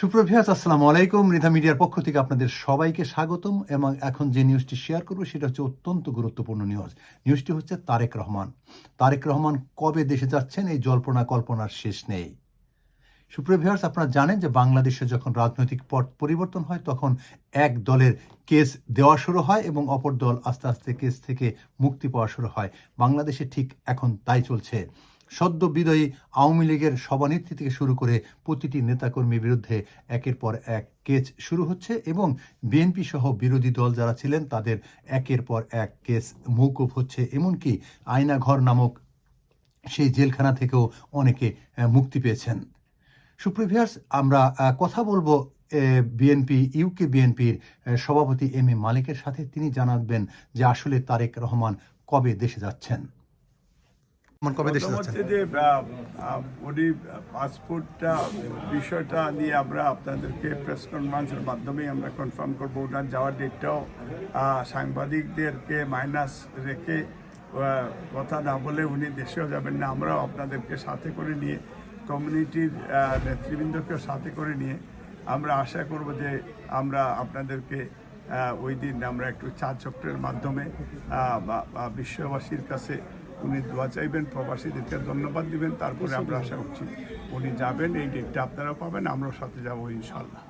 সুপ্রভিয়াস আসসালামু আলাইকুম। রিধা মিডিয়ার পক্ষ থেকে আপনাদের সবাইকে স্বাগতম এবং এখন যে নিউজটি শেয়ার করব, সেটা হচ্ছে অত্যন্ত গুরুত্বপূর্ণ নিউজ নিউজটি হচ্ছে তারেক রহমান। তারেক রহমান কবে দেশে যাচ্ছেন, এই জল্পনা কল্পনার শেষ নেই। সুপ্রভিয়ার্স আপনারা জানেন যে বাংলাদেশে যখন রাজনৈতিক পট পরিবর্তন হয়, তখন এক দলের কেস দেওয়া শুরু হয় এবং অপর দল আস্তে আস্তে কেস থেকে মুক্তি পাওয়া শুরু হয়। বাংলাদেশে ঠিক এখন তাই চলছে। সদ্য বিদায়ী আওয়ামী লীগের সভানেত্রী থেকে শুরু করে প্রতিটি নেতাকর্মীর বিরুদ্ধে একের পর এক কেস শুরু হচ্ছে এবং বিএনপি সহ বিরোধী দল যারা ছিলেন তাদের একের পর এক কেস মৌকুফ হচ্ছে। এমনকি আয়নাঘর নামক সেই জেলখানা থেকেও অনেকে মুক্তি পেয়েছেন। সুপ্রিভিয়ার্স আমরা কথা বলব বিএনপি, ইউকে বিএনপির সভাপতি এম এ মালিকের সাথে। তিনি জানাবেন যে আসলে তারেক রহমান কবে দেশে যাচ্ছেন। কবে দেশে যাচ্ছেন? যে উনি পাসপোর্টটা বিষয়টা নিয়ে আমরা আপনাদেরকে প্রেস কনফারেন্সের মাধ্যমে আমরা কনফার্ম করব। ওনার যাওয়ার ডেটটাও সাংবাদিকদেরকে মাইনাস রেখে কথা না বলে উনি দেশেও যাবেন না। আমরাও আপনাদেরকে সাথে করে নিয়ে কমিউনিটির নেতৃবৃন্দকেও সাথে করে নিয়ে আমরা আশা করব যে আমরা আপনাদেরকে ওই দিন আমরা একটু চা চক্রের মাধ্যমে বিশ্ববাসীর কাছে উনি দোয়া চাইবেন প্রবাসীদেরকে ধন্যবাদ দিবেন তারপরে আমরা আশা করছি উনি যাবেন এই ডেটটা আপনারা পাবেন আমরাও সাথে যাব ইনশাল্লাহ